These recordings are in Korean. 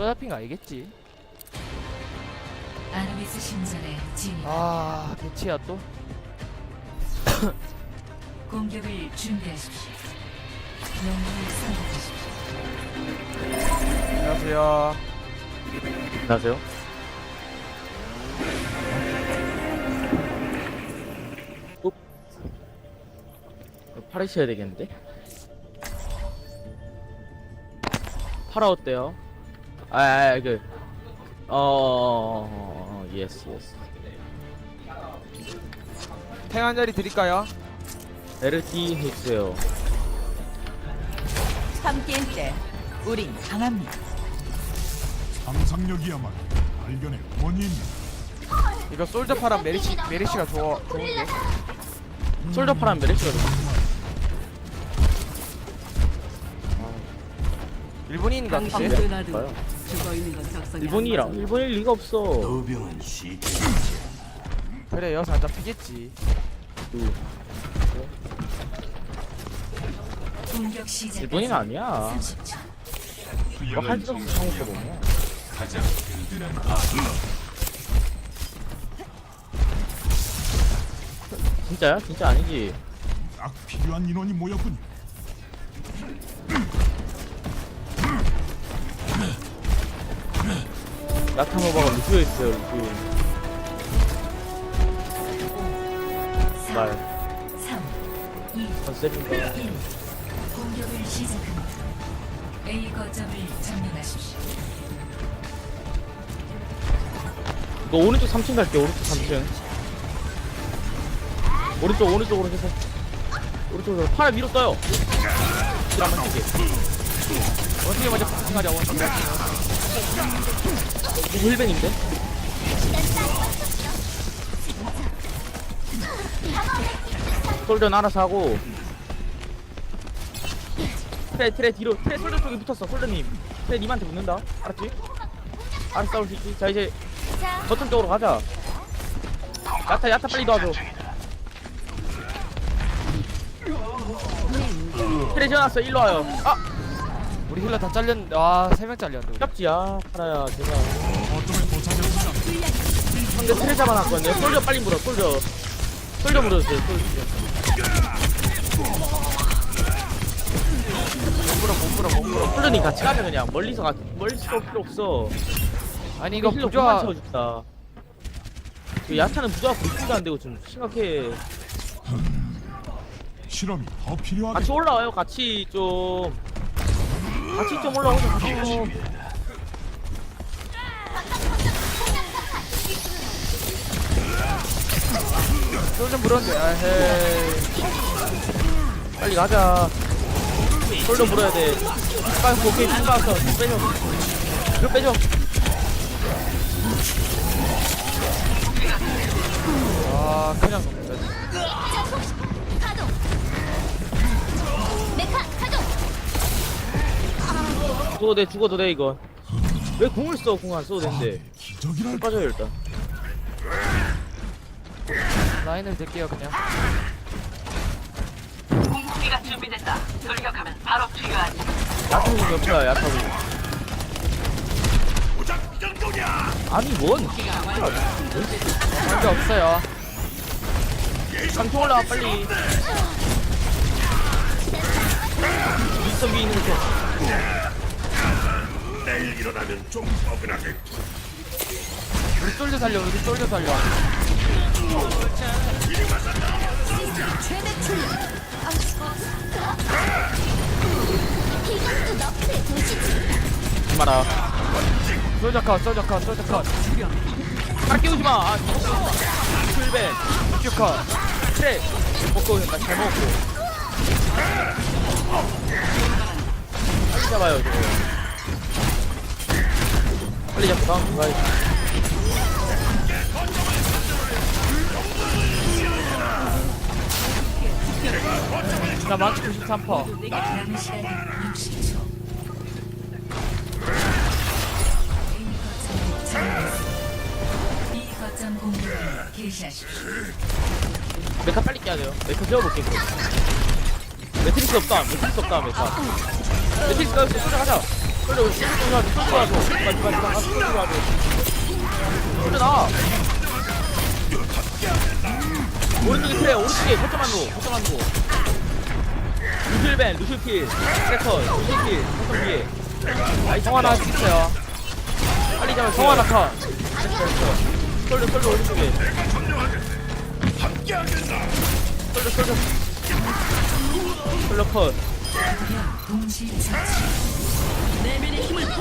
또 잡힌 거 알겠지 아누비스 신전에 진입. 아 개치야 또 공격을 준비하십시오. 영웅을 선택하십시오. 안녕하세요 안녕하세요. 이거 팔으셔야 되겠는데? 팔아 어때요? 아, 아, 그, 어, 어, 어, 예스, 예스. 탱 한 자리 드릴까요? LT 해주세요. 함께일 때 우린 강합니다. 상상력이야말로 발견의 원인. 이거 솔저 파랑 메리시 메리시가 좋아 좋은데 솔저 파란 메르시가 좀 일본인인가 네. 죽어 있는 건 적성이 일본이랑 일본일 리가 없어. 그래 여기서 안 잡히겠지 그, 공격 시작. 일본인 아니야. 30초. 이거 할수 없어 상호거든요. 진짜야? 진짜 아니지. 딱 필요한 인원이 모였군요. 나타노바가 루시오 있어요, 루시오. 말, 3, 2, 컨셉인가? 1. 공격을 시작합니다. A 거점을 점령하십시오. 이거 오른쪽 3층 갈게, 오른쪽 3층. 오른쪽, 오른쪽으로 해서. 오른쪽으로 팔 밀어 떠요. 드라마 치게. 어떻게 먼저 파팅하려 원숭이 누구 힐벤인데? 솔전 알아서 하고. 트레, 트레 뒤로, 트레 솔전 쪽에 붙었어, 솔전님. 트레 님한테 붙는다. 알았지? 알았어, 싸울 수 있지. 자, 이제 버튼 쪽으로 가자. 야타, 야타 빨리 도와줘. 트레 지어놨어, 일로 와요. 아! 우리 힐러 다 잘렸는데 아세 명 잘렸는데 우리. 깝지야, 파라야, 제발. 상대 트레 잡아놨거든요. 솔저 빨리 물어, 솔저. 솔저 물어주세요, 솔저. 못 물어 못 물어 못 물어 솔저님 같이 가자, 그냥. 멀리서 가, 멀리서 올 필요 없어. 아니 이거 힐러 부조화 그만 채워줍다. 그 야타는 부조화 불기도 안 되고 좀 심각해. 실험이 더 필요하게. 같이 올라와요, 같이 좀. 같이 좀 올라오자, 같이 좀. 솔저 물었는데 아 헤이 빨리 가자. 솔저 물어야 돼. 빨리 오케이, 쭉 가서 쭉 빼줘. 이거 빼줘. 아 그냥 죽어도 돼, 죽어도 돼, 이거. 왜 궁을 써, 궁 안 써도 되는데. 기적이랄 빠져요, 일단. 라인을 들게요 그냥 공기가 준비됐다. 돌격하면 바로 필요하지. 야타궁 몇 표야, 야타궁. 아니, 뭔. 관계 없어요 삼촌 올라와, 빨리. 윗선 위에 있는 거. 우리 솔저 살려 우리 솔저 살려 마라. 솔저 컷 솔저 컷 솔저 컷 car 끼우지 마. 아, 풀벤. 큐 컷. 트레. 먹고 있다. 잘 먹고. 빨리 잡아요, 저거. 빨리 잡고 다음 가야지. 나 망치 93퍼 남은 시간 60초. A 거점을 점령했습니다. B 거점 공격을 개시하십시오. 메카 빨리 깨야 돼요. 메카 세워볼게. 그럼. 매트리스 없다. 매트리스 없다. 메카. 매트리스 가서 쏘자 가자. 솔져 솔져 솔져 솔져 와줘 디바 디바 디바 가서 솔져 와줘 솔져 나와 오른쪽에 트레 오른쪽에 거점만 로 거점만 로 루실벤 루실킬 세컨 루실킬 거점 뒤에 나이스 성환아 진짜요 빨리 잡아 성환아 컷 솔져 솔져 오른쪽에 솔져 솔져 솔져 컷.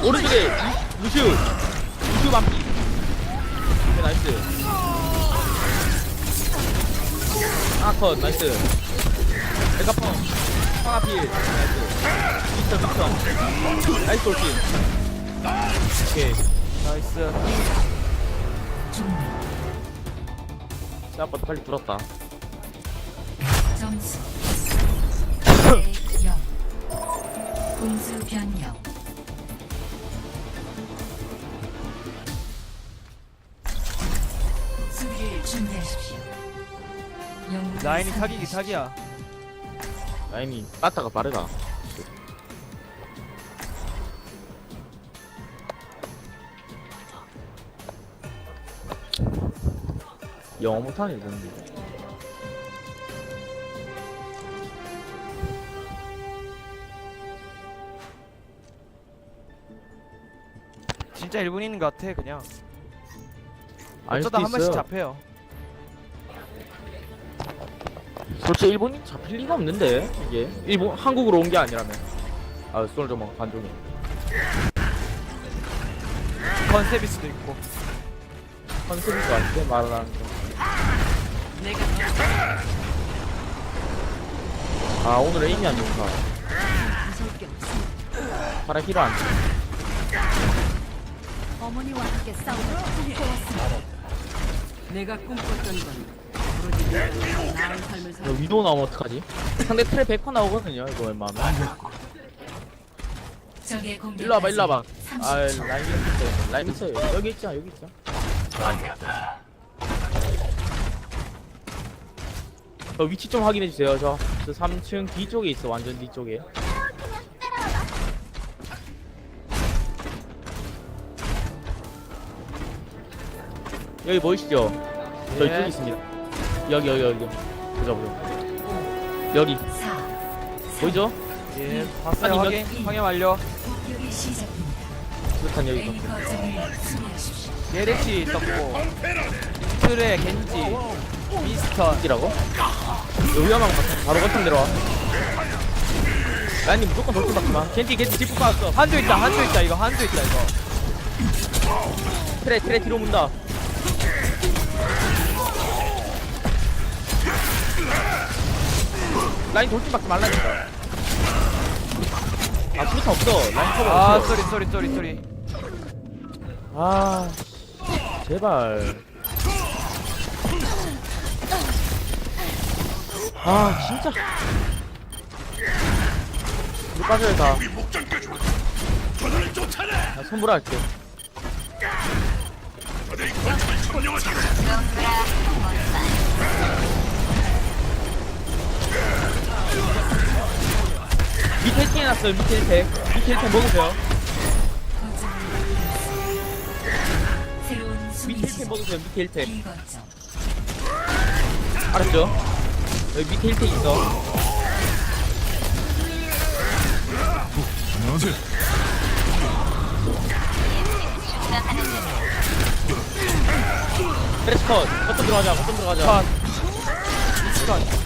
오른쪽에 루슈 루슈 반피. 오케이 나이스. 아컷 나이스. 에카펑 황아필. 나이스. 미스터 미스터 나이스 돌진 오케이. 나이스. 생각보다 빨리 들었다. 점수 1대 0. 공수 변경. 라인이 사기기 사기야. 라인이 빠따가 빠르다. 영어 못하네 이건데 진짜 일본인인 것 같아 그냥. 어쩌다 한 번씩. 잡혀요 솔직히 일본인 잡힐 리가 없는데 이게. 일본 한국으로 온 게 아니라면. 아 솔저 뭐 반종이. 컨셉일 수도 있고. 것 같아 말을 하는 거. 아 오늘 에임이 안 좋다. 파라 힐을 안 쳐. 어머니와 함께 싸우며 내가 꿈꿨던 건 이거 위도 나오면 어떡하지? 상대 트랩 100% 나오거든요 이거 웬만하면 적의 공격. 일로 와봐 일로 와봐 아 라인 있어요 라인 있어요 여기 있죠 여기 있죠 저 위치 좀 확인해 주세요 저, 저 3층 뒤쪽에 있어 완전 뒤쪽에 여기 보이시죠? 저 예. 이쪽에 있습니다 여기 여기 여기 보자 보자 여기 4. 보이죠? 예 봤어요 아니, 확인 확인 완료. 수류탄 여기 있어. 메르시 떴고 트레 겐지 미스턴 이라고? 이거 위험한 것 같아. 바로 거점 내려와. 라인이 무조건 돌출 받지 마. 겐지, 겐지 뒷부 빠졌어. 한조 있다 한조 있다 이거 한조 있다 이거 트레, 트레 뒤로 문다. 라인 받지 말라니까. 아, 수류탄 없어. 라인 커버 아 없어. 쏘리 쏘리 쏘리 쏘리 아, 씨. 제발. 아, 진짜. 우리 빠져야 다. 나 선물할게. 밑에 1팅 해놨어요, 밑에 1팩. 밑에 1팩 먹으세요. 밑에 1팩 수비지. 먹으세요, 밑에 1팩. B 거점. 알았죠? 여기 밑에 1팩 있어. 안녕하세요. 프레스 컷. 거점 들어가자, 거점 들어가자. 컷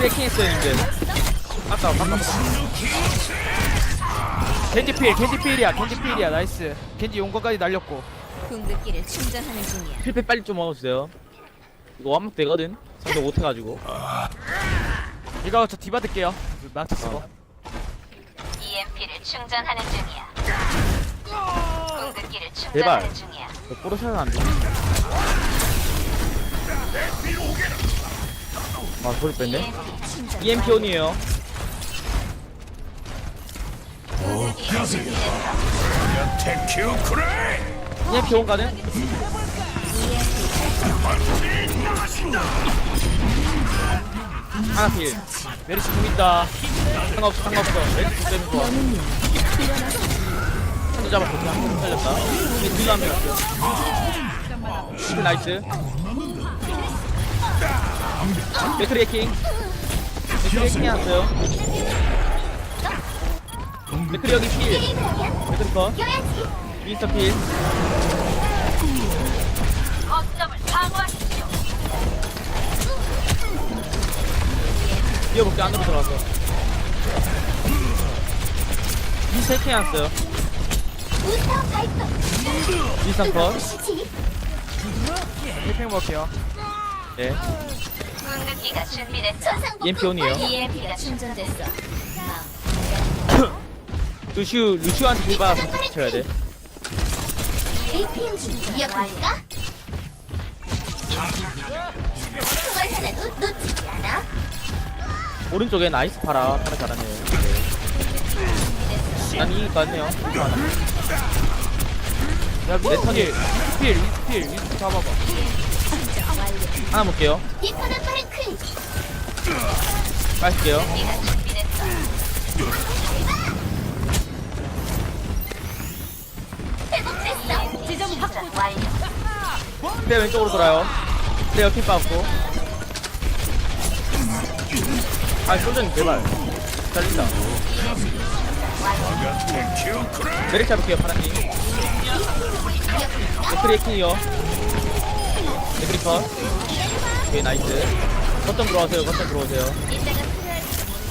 미스턴 트래킹 했어요, 이제. 아까, 아까. 겐지 필 겐지 필이야 겐지 필이야 나이스 겐지 용거까지 날렸고 궁극기를 충전하는 중이야. 필패 빨리 좀 먹어주세요. 이거 완막 되거든? 상대 못해가지고. 이거 저 디바 들게요 낙지 쓰고 EMP를 충전하는 중이야. 궁극기를 제발. 충전하는 중이야. 이거 뽀로샤는 안 돼. 아, 소리 뺐네. EMP 온이에요. EMP 온 가는? 하나 필 메리시 공 있다. 상관없어 상관없어. 메리시 공 때문에 좋아 한도 잡았어 한도 살렸다. 근데 딜러 한명 시트 나이스 맥크리 해킹. 맥크리 해킹 해놨어요. 맥크리 여기 필 맥크리 컷. 윈스터 필. 뛰어볼게 안으로 들어가서. 윈스터 해킹 해놨어요. 윈스터 컷. 힐팩 먹을게요. 네. 궁극기가 준비됐어. EMP 온이에요. EMP가 충전됐어. 루슈 루슈한테 딜바 쳐야 돼. APM 중 이어볼까? 그걸 하나도 놓치지 않아. 오른쪽에 나이스 파라 파라 잘하네요. 네. 난 이길 것 같네요. 야내 턴이. 위스필 위스필 위스필 잡아봐 하나 볼게요. 빠질게요. 지점 확보. 그래 왼쪽으로 돌아요. 그래 옆에 빠졌고. 아 소전 제발. 잘린다. 메릭 잡을게요 파란님. 맥크리 해킹이요. 맥크리 컷. 오케이 나이스. 거점 들어오세요. 거점 들어오세요.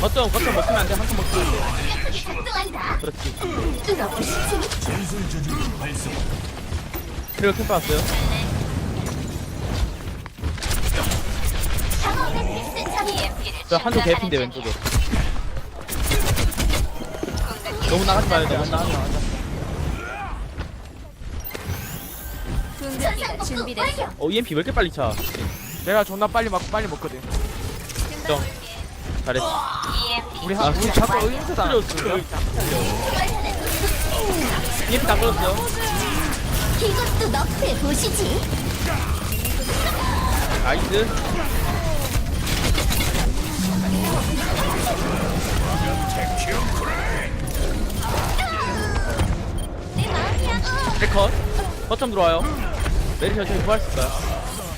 거점 거점 먹히면 안 돼. 한번 먹히면 안 돼. 그렇지. 그리고 캠프 왔어요. 저 한쪽 개핀데 왼쪽에. 너무 나가지 마요. 너무 나가지 마. 궁극기가 준비됐어. 어 EMP 왜 이렇게 빨리 차? 내가 존나 빨리 막 빨리 먹거든 정. 잘했어. 우리 아, 한 우리 자꾸 의인사다 틀렸어. EMP 다 걸었어요. 이것도 너프해 보시지. 나이스. 내 마음이야. 레컷. 거점 들어와요. 메리 천천히 구할 수 있어요.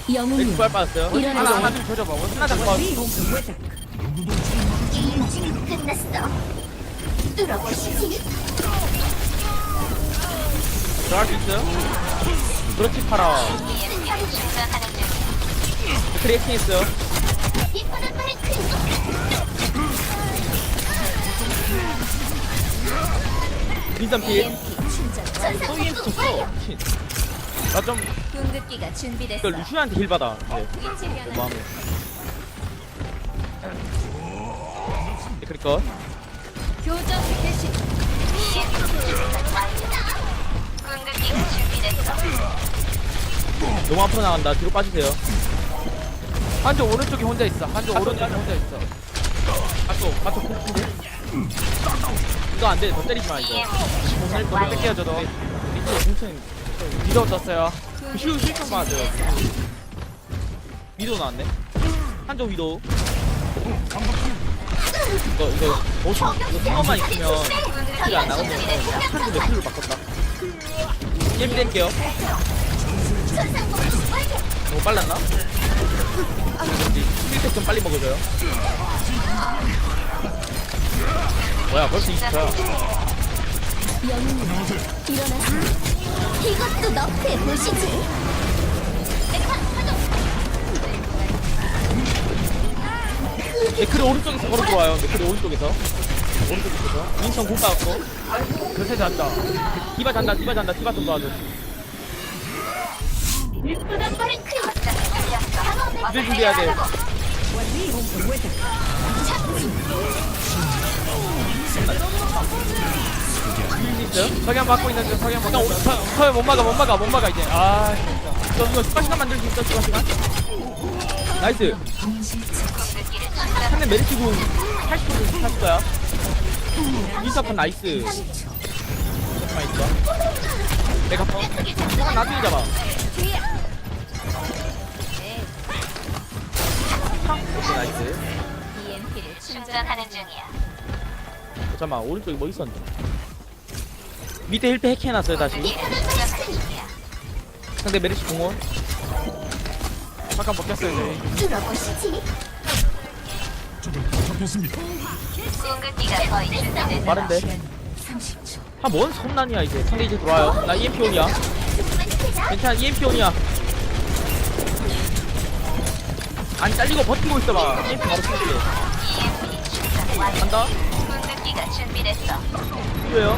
메리 영웅님 구할 빠졌어요. 하나 하나 좀 조져봐. 하나 잡고. 게임 아직 끝났어. 뚫어보시지. 들어갈 수 있어요? 그렇지 파라. 해킹 했어요. 이파는 파랭크. 윈선 필. 복구 완료. 쳤어. 나좀 궁극기가 준비됐어. 이거 루시한테 힐 받아. 이제. 내. 마음에. 컷. 교정 개시. 궁극기가 준비됐어. 너무 앞으로 나간다. 뒤로 빠지세요. 한쪽 오른쪽에 혼자 있어 한쪽 한쪽 오른쪽에 혼자 있어 맞고 맞고 콕콕. 이거 안 돼. 더 때리지 마 이거. 오늘 또 뺄게요 저도 밑에 공천 위도 떴어요 슈 슈좀 맞아요. 위도 나왔네. 한쪽 위도. 이거 이거 보수 이거 상어만 있으면 킬이 안 나거든요. 한쪽 몇 킬로 바꿨다. 복구 완료. 너무 빨랐나? 힐팩 좀 빨리 먹어줘요. 뭐야 벌써 20초야. 영웅님 일어나세요. 이것도 너프해 보시지. 맥크리 오른쪽에서 걸어 들어와요. 맥크리 오른쪽에서. 오른쪽에서. 민성 공 빠졌고. 그새 잔다 디바 잔다 디바 잔다 디바 좀 도와줘. 이제 준비해야 돼. 힐 있어요? 석양 받고 있는데 석양 받고 있는데 석양 못 막아 못 막아 못 막아 이제 아 진짜 이거 이거 추가 시간 만들 수 있어 추가 시간? 나이스. 한대 메리트 군 80%할 거야. 미사판 나이스. 잠깐만 있어. 내가 펑. 잠깐 나중에 잡아. 오케이 나이스. 작전하는 중이야. 잠깐만 오른쪽에 뭐 있었는데 밑에 1패 해킹해놨어요 다시. 상대 메르시 공원 잠깐 먹혔어요 저희 뚫어보시지. 준비됐다. 빠른데 30초. 아뭔 섬난이야 이제 상대 이제 들어와요 나 EMP 온이야 괜찮아 EMP 온이야 아니 잘리고 버티고 있어봐 EMP 바로 쏠게 간다. 이거요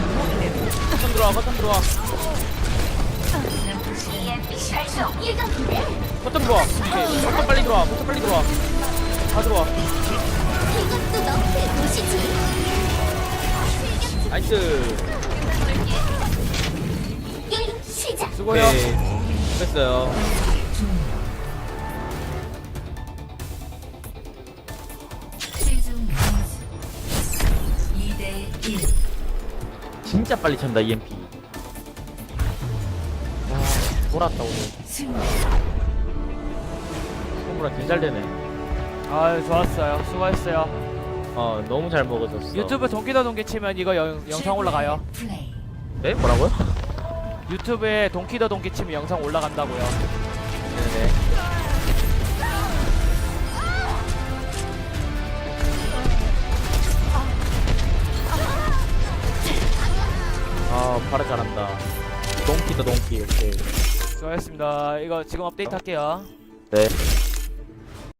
거점 들어와 거점 들어와. 거점 들어와 오케이 빨리 들어와 거점 빨리 들어와 다 들어와 이것도 너프의 도시지. 나이스 게임 시작. 수고요 오케이 됐어요 진짜 빨리 찬다 EMP 와 돌았다 오늘. 손보라 개잘 되네 아유 좋았어요 수고했어요 어 너무 잘 먹어줬어 유튜브 동키더 동키 치면 이거 영, 영상 올라가요. 네? 뭐라고요? 유튜브에 동키더 동키 치면 영상 올라간다고요 아 바로 잘한다. 동키다 동키. 오케이 수고했습니다. 이거 지금 업데이트 할게요. 네